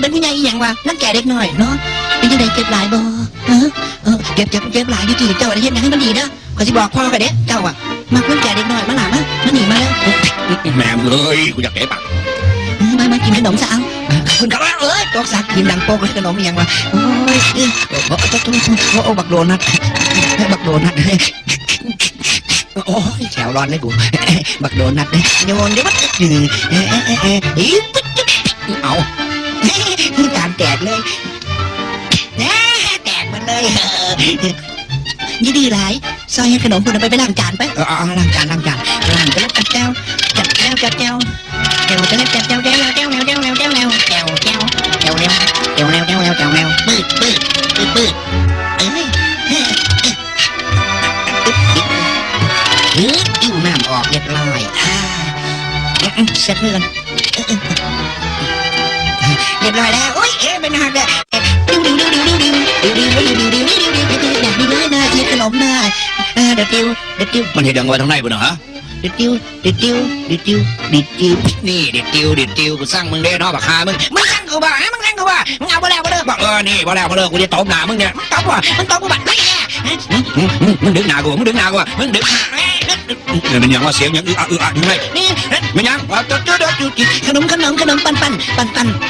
เป็นผู้ใหญ่อีหยังวะนั่งแก่เด็กหน่อยเนาะเป็นยังไงเจ็บหลายบ่เออเออเจ็บเจ็บเจ็บหลายอยู่ที่เจ้าได้เห็นหยังให้มันดีนะขอสิบอกพ่อกันเด้เจ้าอะมาเพิ่งแก่เด็กหน่อยมาหลามามาหนีมาแล้วแม่มึงเอ้ยกูอยากเตะปากอืมมามากินขนมซะเอาคุณครับเอ้ยตกสักกินดังโป๊กเลยขนมอีหยังวะโอ้ยเอ้ยโอ้โหโอ้โหโอ้โหบักโดนัทบักโดนัทโอ้ยแถวร้อนเลยกูบักโดนัทโยนเดี๋ยวมันเออเออ เออเอออี๊ดเอาจานแตกเลยแหน่แตกมันเลยเออยี่ดีหลายซอยให้ขนมคุณเอาไปไปล้างจานไปเออเอาล้างจานล้างจานล้างแล้วจัดแก้วจัดแก้วจัดแก้วแก้วจะแล้วจัดแก้วแก้วแก้วแก้วแก้วแก้วแก้วแก้วแก้วแก้วแก้วแก้วแก้วแก้วแก้วแก้วแก้วแก้วปืดปืดปืดปืดเอ้ยเฮ้ยตึ๊บตึ๊บเฮ้ยอิ่วน้ำออกเรียบร้อยอ่าเสร็จเพื่อน เรียบร้อยแล้วโอ้ยเอ๊ะเป็นหักเลยดิวดิวดิวดิวดิวดิวดิวดิวดิวดิวดิวดิวดิวดิวอยากดีเลยนะเชียขนมนะเออเดี๋ยวดิวเดี๋ยวดิวมันเห็นดังไว้ทางในปุ่นเหรอฮะเดี๋ยวดิวเดี๋ยวดิวเดี๋ยวดิวเดี๋ยวดิวนี่เด็ดติวเด็ดติวกูสร้างมึงได้เนาะบักฮามึงมึงสั่งกูบ่ฮะมึงสั่งกูบ่มึงเอาไปแล้วไปเลยบอกเออนี่พอแล้วพอแล้วกูจะตบหน้ามึงเนี่ยมึงตบว่ะมึงตบกูบัดไม่แน่มึงดึงหน้ากูมึงดึงหน้ากูมึงดึงหน้าเดี๋ยวมันยังว่าเสียงยังอึอะอึอะยู่ไงนี่มันยังว่าจุดจุดจุดจุดขนมขนมขนมปันปันปันปันอิว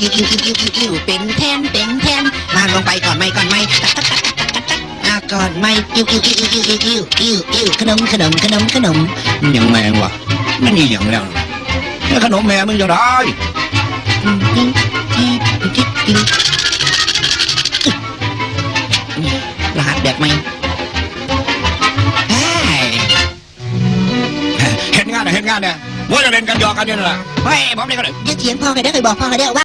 อิวอิวอิวอิวอิวอิวเป็นแทนเป็นแทนมาลงไปก่อนไม่ก่อนไม่ตักตักตักตักตักตักอะก่อนไม่อิวอิวอิวอิวอิวอิวอิวอิวขนมขนมขนมขนมมันยังแมงวะมันนี่ยังแล้วแล้วขนมแม่มึงจะได้รหัสแบบไหมเห็นงานเนี่ยเห็นงานเนี่ยว่าจะเล่นกันยอกันเนี่ยนะเฮ้ยผมนี่ก็เลยย่าเถียงพ่อกันได้เคยบอกพ่อกันได้ว่า